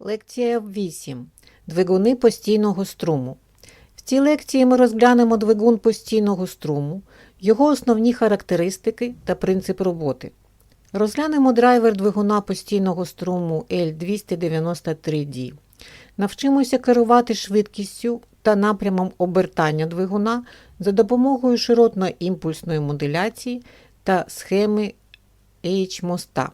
Лекція 8. Двигуни постійного струму. В цій лекції ми розглянемо двигун постійного струму, його основні характеристики та принцип роботи. Розглянемо драйвер двигуна постійного струму L293D. Навчимося керувати швидкістю та напрямом обертання двигуна за допомогою широтно-імпульсної модуляції та схеми H-моста.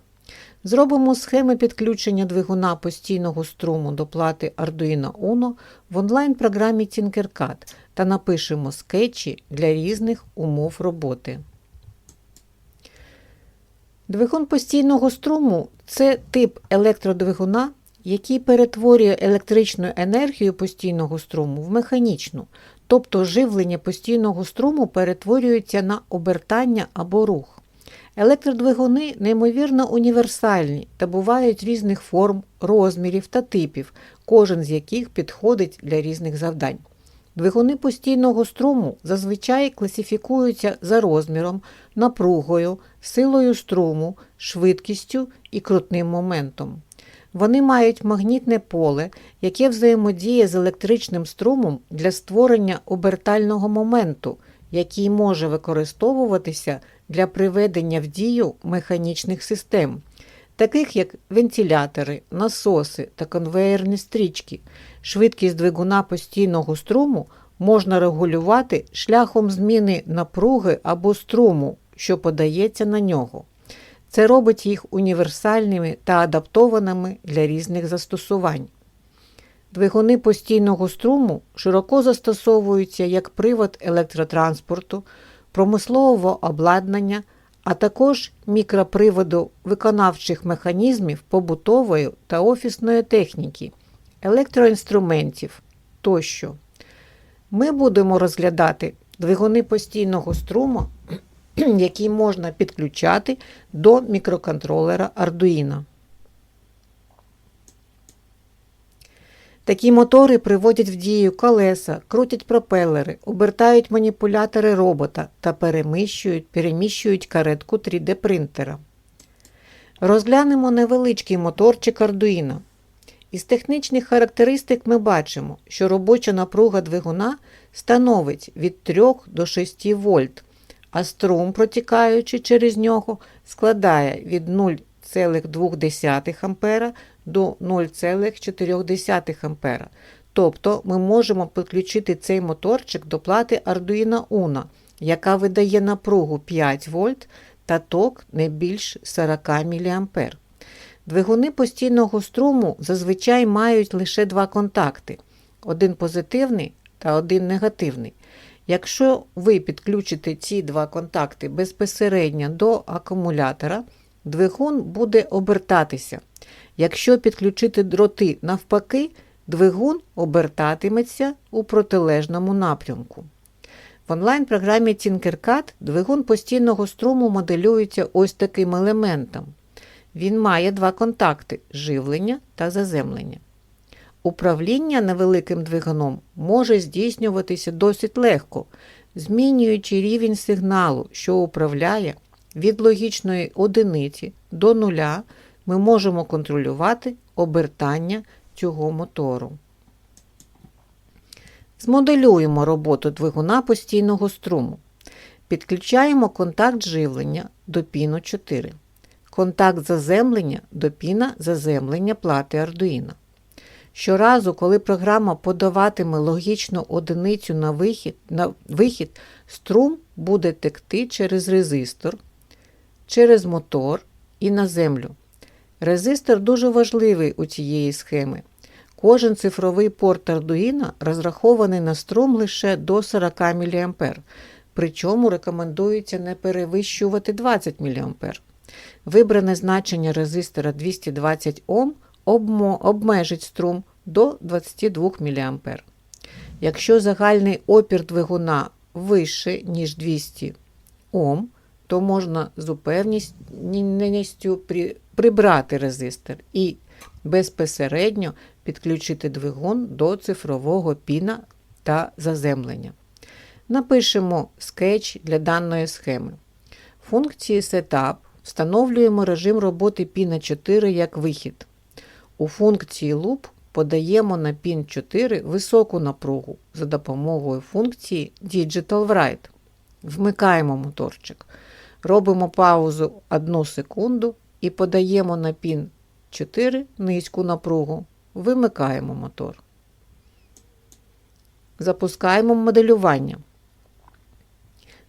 Зробимо схеми підключення двигуна постійного струму до плати Arduino Uno в онлайн-програмі Tinkercad та напишемо скетчі для різних умов роботи. Двигун постійного струму це тип електродвигуна, який перетворює електричну енергію постійного струму в механічну, тобто живлення постійного струму перетворюється на обертання або рух. Електродвигуни неймовірно універсальні та бувають різних форм, розмірів та типів, кожен з яких підходить для різних завдань. Двигуни постійного струму зазвичай класифікуються за розміром, напругою, силою струму, швидкістю і крутним моментом. Вони мають магнітне поле, яке взаємодіє з електричним струмом для створення обертального моменту, який може використовуватися для приведення в дію механічних систем, таких як вентилятори, насоси та конвеєрні стрічки. Швидкість двигуна постійного струму можна регулювати шляхом зміни напруги або струму, що подається на нього. Це робить їх універсальними та адаптованими для різних застосувань. Двигуни постійного струму широко застосовуються як привод електротранспорту, промислового обладнання, а також мікроприводу виконавчих механізмів побутової та офісної техніки, електроінструментів тощо. Ми будемо розглядати двигуни постійного струму, які можна підключати до мікроконтролера Arduino. Такі мотори приводять в дію колеса, крутять пропелери, обертають маніпулятори робота та переміщують, переміщують каретку 3D принтера. Розглянемо невеличкий моторчик Arduino. Із технічних характеристик ми бачимо, що робоча напруга двигуна становить від 3 до 6 вольт, а струм, протікаючи через нього, складає від 0,2 А до 0,4 А. Тобто ми можемо підключити цей моторчик до плати Arduino Uno, яка видає напругу 5 вольт та ток не більш 40 мА. Двигуни постійного струму зазвичай мають лише два контакти: один позитивний та один негативний. Якщо ви підключите ці два контакти безпосередньо до акумулятора, двигун буде обертатися. Якщо підключити дроти навпаки, двигун обертатиметься у протилежному напрямку. В онлайн-програмі Tinkercad двигун постійного струму моделюється ось таким елементом. Він має два контакти живлення та заземлення. Управління невеликим двигуном може здійснюватися досить легко, змінюючи рівень сигналу, що управляє від логічної одиниці до нуля, ми можемо контролювати обертання цього мотору. Змоделюємо роботу двигуна постійного струму. Підключаємо контакт живлення до піну 4, контакт заземлення до піна заземлення плати Arduino. Щоразу, коли програма подаватиме логічну одиницю на вихід, на вихід, струм буде текти через резистор, через мотор і на землю. Резистор дуже важливий у цієї схеми. Кожен цифровий порт Arduino розрахований на струм лише до 40 мА, причому рекомендується не перевищувати 20 мА. Вибране значення резистора 220 Ом обмежить струм до 22 мА. Якщо загальний опір двигуна вище, ніж 200 Ом, то можна з упевненістю прибрати резистор і безпосередньо підключити двигун до цифрового піна та заземлення. Напишемо скетч для даної схеми. Функції Setup встановлюємо режим роботи піна 4 як вихід. У функції loop подаємо на пін 4 високу напругу за допомогою функції Digital Write. Вмикаємо моторчик. Робимо паузу 1 секунду і подаємо на пін 4 низьку напругу. Вимикаємо мотор. Запускаємо моделювання.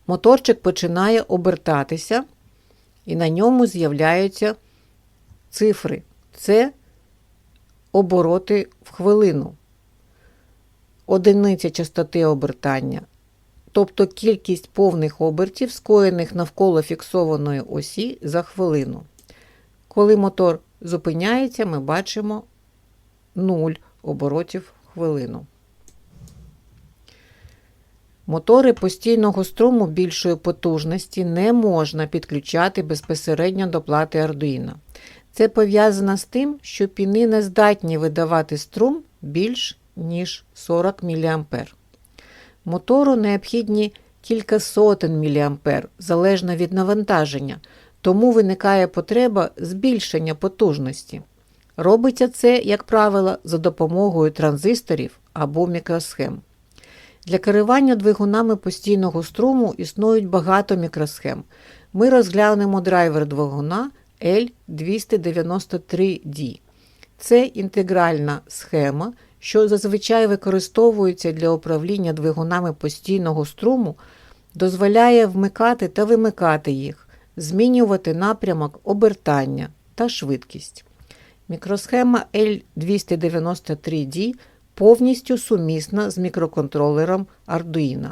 Моторчик починає обертатися, і на ньому з'являються цифри. Це обороти в хвилину. Одиниця частоти обертання, тобто кількість повних обертів, скоєних навколо фіксованої осі за хвилину. Коли мотор зупиняється, ми бачимо 0 оборотів хвилину. Мотори постійного струму більшої потужності не можна підключати безпосередньо до плати Arduino. Це пов'язано з тим, що піни не здатні видавати струм більш ніж 40 мА. Мотору необхідні кілька сотень мА залежно від навантаження, тому виникає потреба збільшення потужності. Робиться це, як правило, за допомогою транзисторів або мікросхем. Для керування двигунами постійного струму існують багато мікросхем. Ми розглянемо драйвер двигуна L293D. Це інтегральна схема, що зазвичай використовується для управління двигунами постійного струму, дозволяє вмикати та вимикати їх, змінювати напрямок обертання та швидкість. Мікросхема L293D повністю сумісна з мікроконтролером Arduino.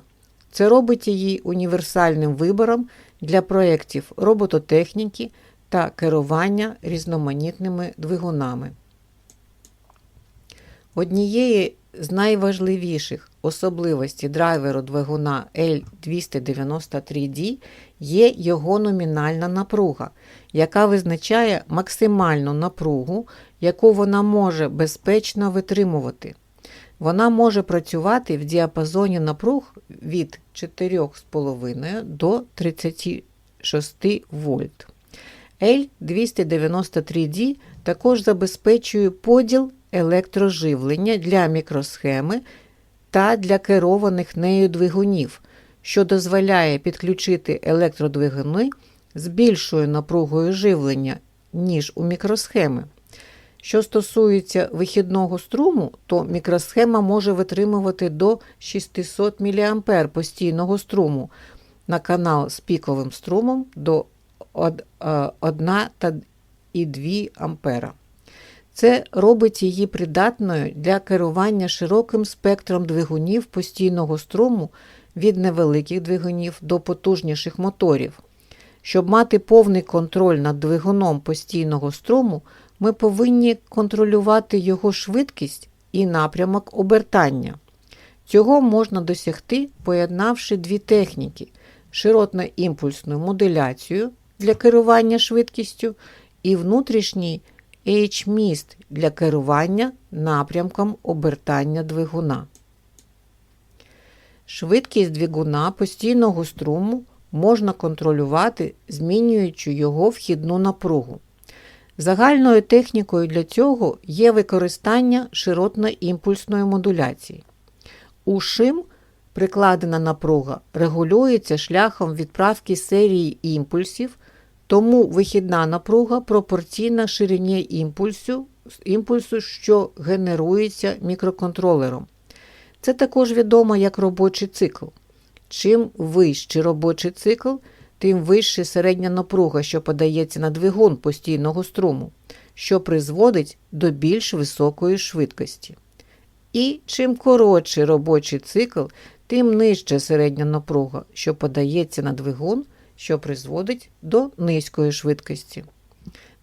Це робить її універсальним вибором для проєктів робототехніки та керування різноманітними двигунами. Однією з найважливіших особливостей драйверу двигуна L293D є його номінальна напруга, яка визначає максимальну напругу, яку вона може безпечно витримувати. Вона може працювати в діапазоні напруг від 4,5 до 36 вольт. L293D також забезпечує поділ електроживлення для мікросхеми та для керованих нею двигунів, що дозволяє підключити електродвигуни з більшою напругою живлення, ніж у мікросхеми. Що стосується вихідного струму, то мікросхема може витримувати до 600 мА постійного струму на канал з піковим струмом до 1,2 А. Це робить її придатною для керування широким спектром двигунів постійного струму від невеликих двигунів до потужніших моторів. Щоб мати повний контроль над двигуном постійного струму, ми повинні контролювати його швидкість і напрямок обертання. Цього можна досягти, поєднавши дві техніки: широтно-імпульсну модуляцію для керування швидкістю і внутрішній H-міст для керування напрямком обертання двигуна. Швидкість двигуна постійного струму можна контролювати, змінюючи його вхідну напругу. Загальною технікою для цього є використання широтно-імпульсної модуляції. У шим прикладена напруга регулюється шляхом відправки серії імпульсів, тому вихідна напруга пропорційна ширині імпульсу, імпульсу, що генерується мікроконтролером. Це також відомо як робочий цикл. Чим вищий робочий цикл, тим вища середня напруга, що подається на двигун постійного струму, що призводить до більш високої швидкості. І чим коротший робочий цикл, тим нижча середня напруга, що подається на двигун, що призводить до низької швидкості.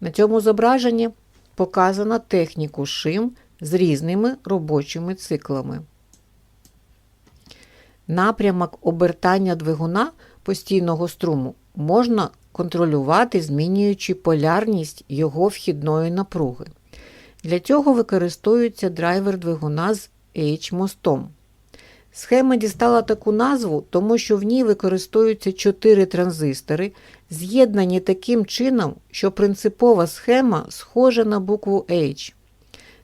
На цьому зображенні показано техніку шим з різними робочими циклами. Напрямок обертання двигуна постійного струму можна контролювати, змінюючи полярність його вхідної напруги. Для цього використовується драйвер двигуна з H-мостом. Схема дістала таку назву, тому що в ній використовуються чотири транзистори, з'єднані таким чином, що принципова схема схожа на букву H.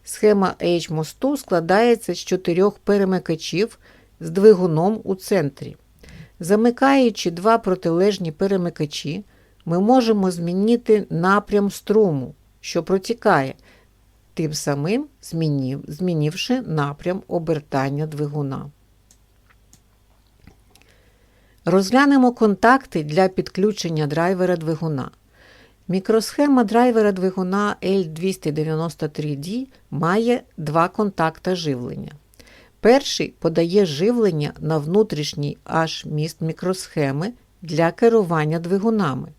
Схема H-мосту складається з чотирьох перемикачів з двигуном у центрі. Замикаючи два протилежні перемикачі, ми можемо змінити напрям струму, що протікає, тим самим змінив, змінивши напрям обертання двигуна. Розглянемо контакти для підключення драйвера двигуна. Мікросхема драйвера двигуна L293D має два контакта живлення. Перший подає живлення на внутрішній H-міст мікросхеми для керування двигунами.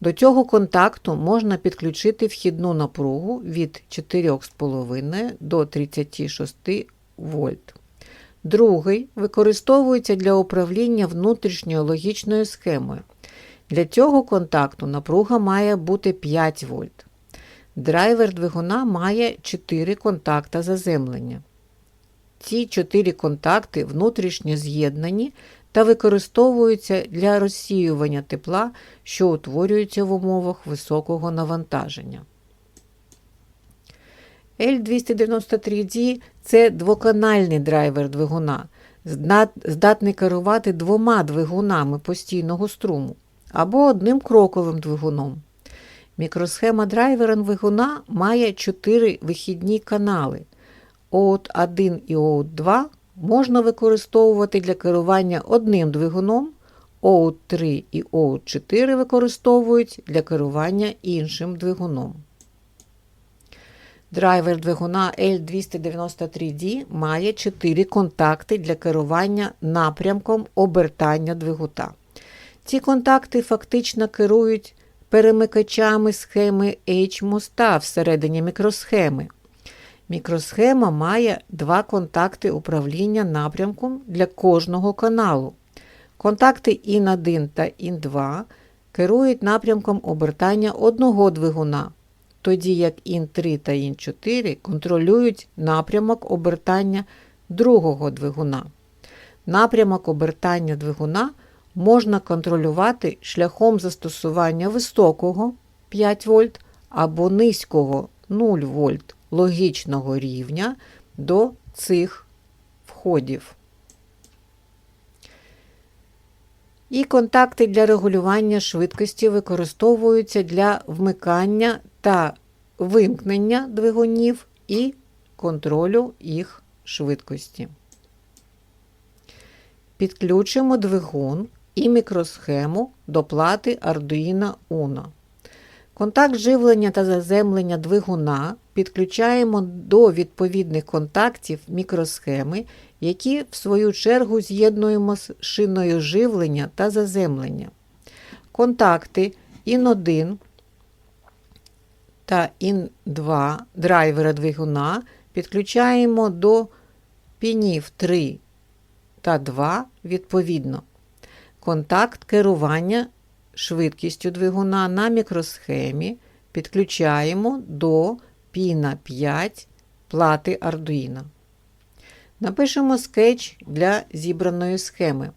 До цього контакту можна підключити вхідну напругу від 4,5 до 36 вольт. Другий використовується для управління внутрішньою логічною схемою. Для цього контакту напруга має бути 5 вольт. Драйвер двигуна має 4 контакта заземлення. Ці 4 контакти внутрішньо з'єднані та використовуються для розсіювання тепла, що утворюється в умовах високого навантаження. L293D це двоканальний драйвер двигуна, здатний керувати двома двигунами постійного струму або одним кроковим двигуном. Мікросхема драйвера двигуна має 4 вихідні канали. Оот 1 і оот 2 можна використовувати для керування одним двигуном, оот 3 і оот 4 використовують для керування іншим двигуном. Драйвер двигуна L293D має 4 контакти для керування напрямком обертання двигута. Ці контакти фактично керують перемикачами схеми H-моста всередині мікросхеми. Мікросхема має два контакти управління напрямком для кожного каналу. Контакти IN1 та IN2 керують напрямком обертання одного двигуна, тоді як IN3 та IN4 контролюють напрямок обертання другого двигуна. Напрямок обертання двигуна можна контролювати шляхом застосування високого 5 вольт або низького 0 вольт логічного рівня до цих входів. І контакти для регулювання швидкості використовуються для вмикання та вимкнення двигунів і контролю їх швидкості. Підключимо двигун і мікросхему до плати Arduino Uno. Контакт живлення та заземлення двигуна підключаємо до відповідних контактів мікросхеми, які, в свою чергу, з'єднуємо з шиною живлення та заземлення. Контакти IN1 та IN2 драйвера двигуна підключаємо до пінів 3 та 2 відповідно. Контакт керування швидкістю двигуна на мікросхемі підключаємо до піна 5 плати Arduino. Напишемо скетч для зібраної схеми.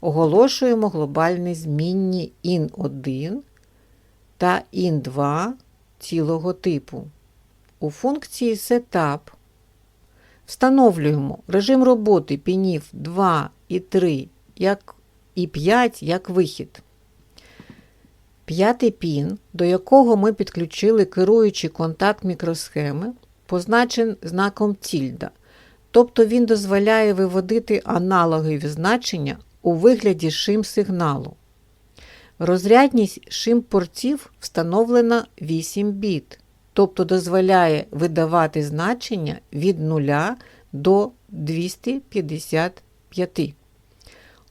Оголошуємо глобальні змінні IN1 та IN2 цілого типу. У функції Setup встановлюємо режим роботи пінів 2 і 3 як і 5 як вихід. П'ятий пін, до якого ми підключили керуючий контакт мікросхеми, позначен знаком тільда, тобто він дозволяє виводити аналогові значення у вигляді шим сигналу. Розрядність шим портів встановлена 8 біт, тобто дозволяє видавати значення від 0 до 255.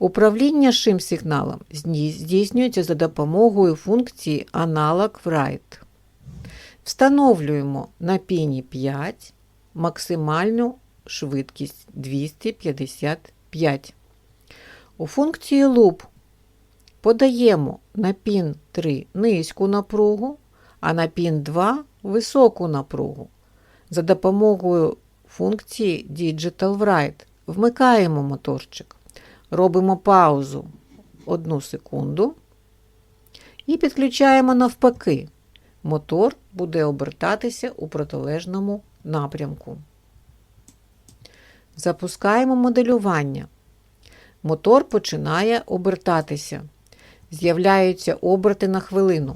Управління шим сигналом здійснюється за допомогою функції Analog Write. Встановлюємо на піні 5 максимальну швидкість 255. У функції Loop подаємо на пін 3 низьку напругу, а на пін 2 високу напругу. За допомогою функції Digital Write вмикаємо моторчик. Робимо паузу 1 секунду і підключаємо навпаки. мотор буде обертатися у протилежному напрямку. Запускаємо моделювання. Мотор починає обертатися. З'являються оберти на хвилину.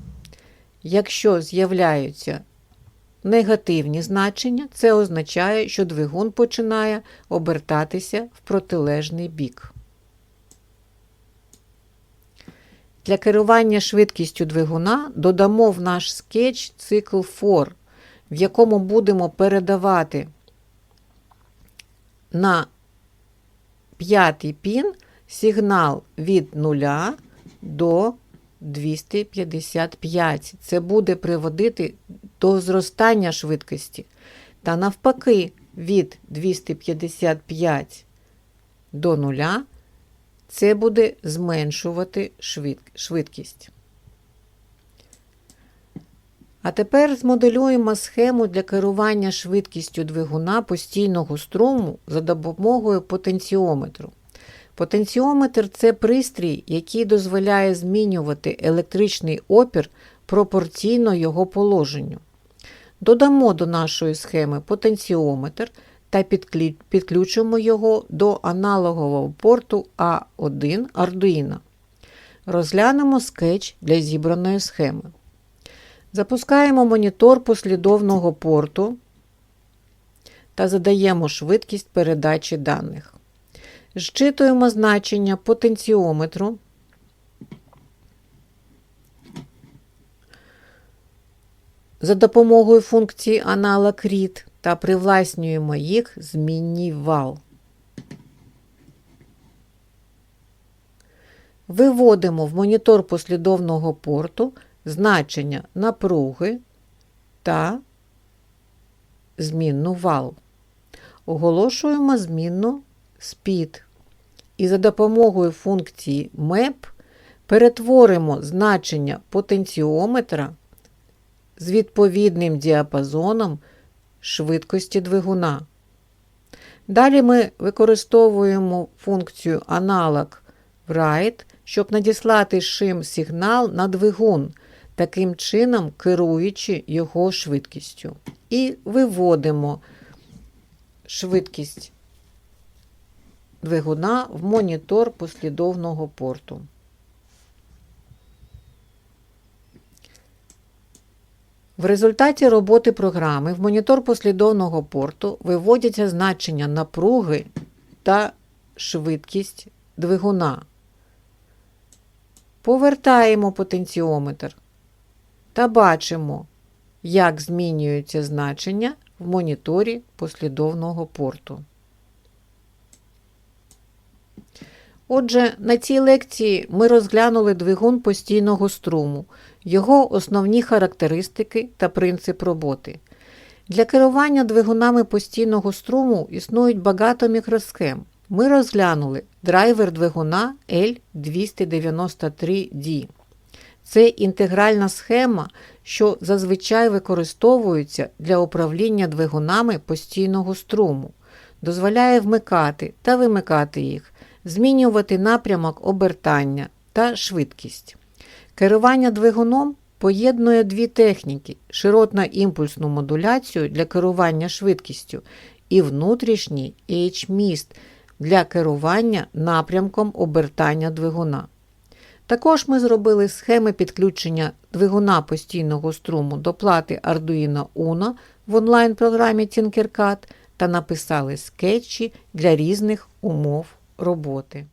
Якщо з'являються негативні значення, це означає, що двигун починає обертатися в протилежний бік. Для керування швидкістю двигуна додамо в наш скетч цикл FOR, в якому будемо передавати на п'ятий пін сигнал від 0 до 255. Це буде приводити до зростання швидкості. Та навпаки, від 255 до 0 це буде зменшувати швидкість. А тепер змоделюємо схему для керування швидкістю двигуна постійного струму за допомогою потенціометру. Потенціометр це пристрій, який дозволяє змінювати електричний опір пропорційно його положенню. Додамо до нашої схеми потенціометр та підключимо його до аналогового порту А1 Arduino. Розглянемо скетч для зібраної схеми. Запускаємо монітор послідовного порту та задаємо швидкість передачі даних. Зчитуємо значення потенціометру. За допомогою функції аналог read та привласнюємо їх змінній вал. Виводимо в монітор послідовного порту значення напруги та змінну вал. Оголошуємо змінну speed. І за допомогою функції map перетворимо значення потенціометра з відповідним діапазоном швидкості двигуна. Далі ми використовуємо функцію аналог write, щоб надіслати шим сигнал на двигун, таким чином керуючи його швидкістю. І виводимо швидкість двигуна в монітор послідовного порту. В результаті роботи програми в монітор послідовного порту виводяться значення напруги та швидкість двигуна. Повертаємо потенціометр та бачимо, як змінюються значення в моніторі послідовного порту. Отже, на цій лекції ми розглянули двигун постійного струму, його основні характеристики та принцип роботи. Для керування двигунами постійного струму існують багато мікросхем. Ми розглянули драйвер двигуна L293D. Це інтегральна схема, що зазвичай використовується для управління двигунами постійного струму, дозволяє вмикати та вимикати їх, змінювати напрямок обертання та швидкість. Керування двигуном поєднує дві техніки: широтно-імпульсну модуляцію для керування швидкістю і внутрішній H-міст для керування напрямком обертання двигуна. Також ми зробили схеми підключення двигуна постійного струму до плати Arduino Uno в онлайн-програмі Tinkercad та написали скетчі для різних умов роботи.